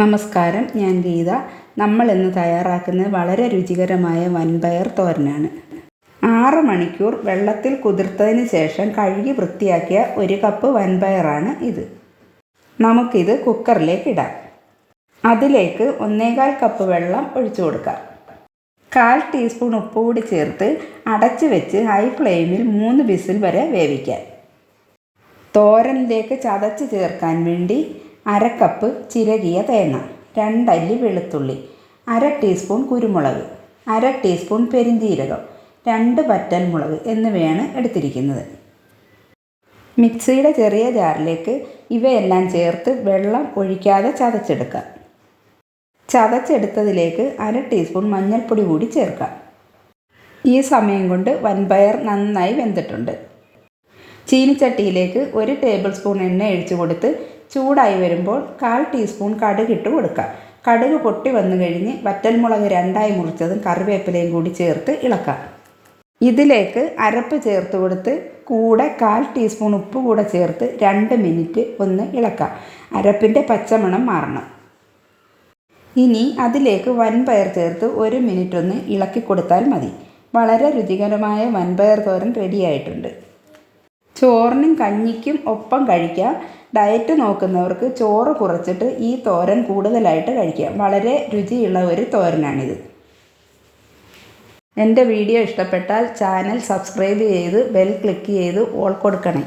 നമസ്കാരം ഞാൻ ഗീത. നമ്മൾ ഇന്ന് തയ്യാറാക്കുന്നത് വളരെ രുചികരമായ വൻപയർ തോരനാണ്. ആറ് മണിക്കൂർ വെള്ളത്തിൽ കുതിർത്തതിന് ശേഷം കഴുകി വൃത്തിയാക്കിയ ഒരു കപ്പ് വൻപയറാണ് ഇത്. നമുക്കിത് കുക്കറിലേക്ക് ഇടാം. അതിലേക്ക് ഒന്നേകാൽ കപ്പ് വെള്ളം ഒഴിച്ചു കൊടുക്കാം. കാൽ ടീസ്പൂൺ ഉപ്പ് കൂടി ചേർത്ത് അടച്ചു വെച്ച് ഹൈ ഫ്ലെയിമിൽ മൂന്ന് വിസിൽ വരെ വേവിക്കാം. തോരനിലേക്ക് ചതച്ച് ചേർക്കാൻ വേണ്ടി അര കപ്പ് ചിരകിയ തേങ്ങ രണ്ടല്ലി വെളുത്തുള്ളി അര ടീസ്പൂൺ കുരുമുളക് അര ടീസ്പൂൺ പെരിഞ്ചീരകം രണ്ട് വറ്റൽമുളക് എന്നിവയാണ് എടുത്തിരിക്കുന്നത്. മിക്സിയുടെ ചെറിയ ജാറിലേക്ക് ഇവയെല്ലാം ചേർത്ത് വെള്ളം ഒഴിക്കാതെ ചതച്ചെടുക്കാം. ചതച്ചെടുത്തതിലേക്ക് അര ടീസ്പൂൺ മഞ്ഞൾപ്പൊടി കൂടി ചേർക്കാം. ഈ സമയം കൊണ്ട് വൻപയർ നന്നായി വെന്തിട്ടുണ്ട്. ചീനിച്ചട്ടിയിലേക്ക് ഒരു ടേബിൾ സ്പൂൺ എണ്ണ ഒഴിച്ചു കൊടുത്ത് ചൂടായി വരുമ്പോൾ കാൽ ടീസ്പൂൺ കടുക് ഇട്ട് കൊടുക്കുക. കടുക് പൊട്ടി വന്നു കഴിഞ്ഞ് വറ്റൽമുളക് രണ്ടായി മുറിച്ചതും കറിവേപ്പിലയും കൂടി ചേർത്ത് ഇളക്കുക. ഇതിലേക്ക് അരപ്പ് ചേർത്ത് കൊടുത്ത് കൂടെ കാൽ ടീസ്പൂൺ ഉപ്പ് കൂടെ ചേർത്ത് രണ്ട് മിനിറ്റ് ഒന്ന് ഇളക്കാം അരപ്പിന്റെ പച്ചമണം മാറണം. ഇനി അതിലേക്ക് വൻപയർ ചേർത്ത് ഒരു മിനിറ്റ് ഒന്ന് ഇളക്കി കൊടുത്താൽ മതി. വളരെ രുചികരമായ വൻപയർ തോരൻ റെഡിയായിട്ടുണ്ട് ചോറിനും കഞ്ഞിക്കും ഒപ്പം കഴിക്കാം. ഡയറ്റ് നോക്കുന്നവർക്ക് ചോറ് കുറച്ചിട്ട് ഈ തോരൻ കൂടുതലായിട്ട് കഴിക്കാം. വളരെ രുചിയുള്ള ഒരു തോരനാണിത്. എന്റെ വീഡിയോ ഇഷ്ടപ്പെട്ടാൽ ചാനൽ സബ്സ്ക്രൈബ് ചെയ്ത് ബെൽ ക്ലിക്ക് ചെയ്ത് ഓൾ കൊടുക്കണേ.